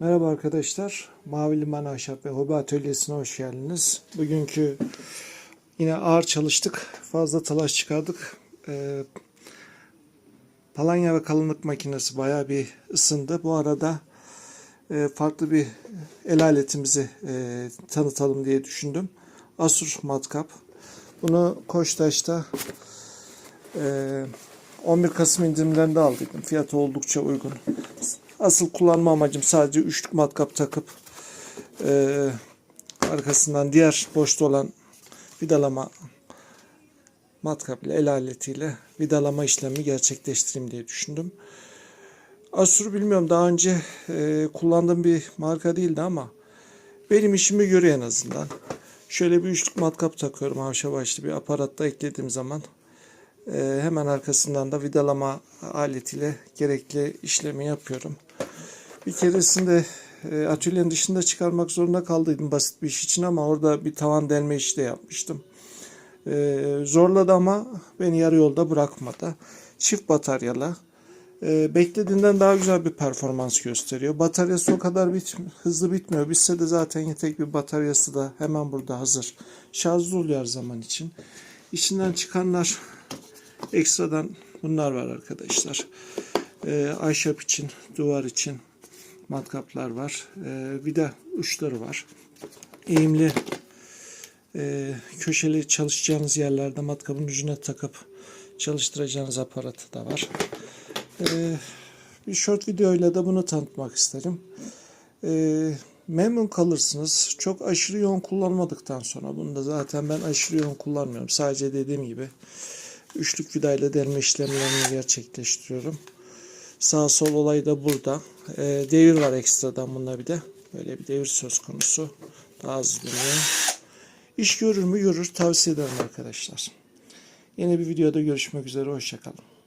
Merhaba arkadaşlar. Mavi Liman Ahşap ve Hobi Atölyesi'ne hoş geldiniz. Bugünkü yine ağır çalıştık. Fazla talaş çıkardık. Ee, palanya ve kalınlık makinesi bayağı bir ısındı. Bu arada e, farklı bir el aletimizi e, tanıtalım diye düşündüm. Asur matkap. Bunu Koçtaş'ta e, 11 Kasım indirimlerinde aldıydım. Fiyatı oldukça uygun. Asıl kullanma amacım sadece üçlük matkap takıp e, arkasından diğer boşta olan vidalama matkap el aletiyle vidalama işlemi gerçekleştireyim diye düşündüm. Asur bilmiyorum daha önce e, kullandığım bir marka değildi ama benim işimi görüyor en azından. Şöyle bir üçlük matkap takıyorum havşa başlı bir aparatta eklediğim zaman e, hemen arkasından da vidalama aletiyle gerekli işlemi yapıyorum. Bir keresinde e, atölyenin dışında çıkarmak zorunda kaldıydım basit bir iş için ama orada bir tavan delme işi de yapmıştım. E, zorladı ama beni yarı yolda bırakmadı. Çift bataryalı. E, beklediğinden daha güzel bir performans gösteriyor. Bataryası o kadar bit hızlı bitmiyor. Bitse de zaten yetek bir bataryası da hemen burada hazır. Şarjlı oluyor her zaman için. İçinden çıkanlar ekstradan bunlar var arkadaşlar. E, ahşap için, duvar için matkaplar var. E, bir de uçları var. Eğimli e, köşeli çalışacağınız yerlerde matkabın ucuna takıp çalıştıracağınız aparatı da var. E, bir short videoyla da bunu tanıtmak isterim. E, memnun kalırsınız. Çok aşırı yoğun kullanmadıktan sonra bunu da zaten ben aşırı yoğun kullanmıyorum. Sadece dediğim gibi üçlük vidayla delme işlemlerini gerçekleştiriyorum. Sağ sol olayı da burada. E, devir var ekstradan bunda bir de. Böyle bir devir söz konusu. Daha hızlı dönüyor. İş görür mü görür. Tavsiye ederim arkadaşlar. Yeni bir videoda görüşmek üzere. Hoşçakalın.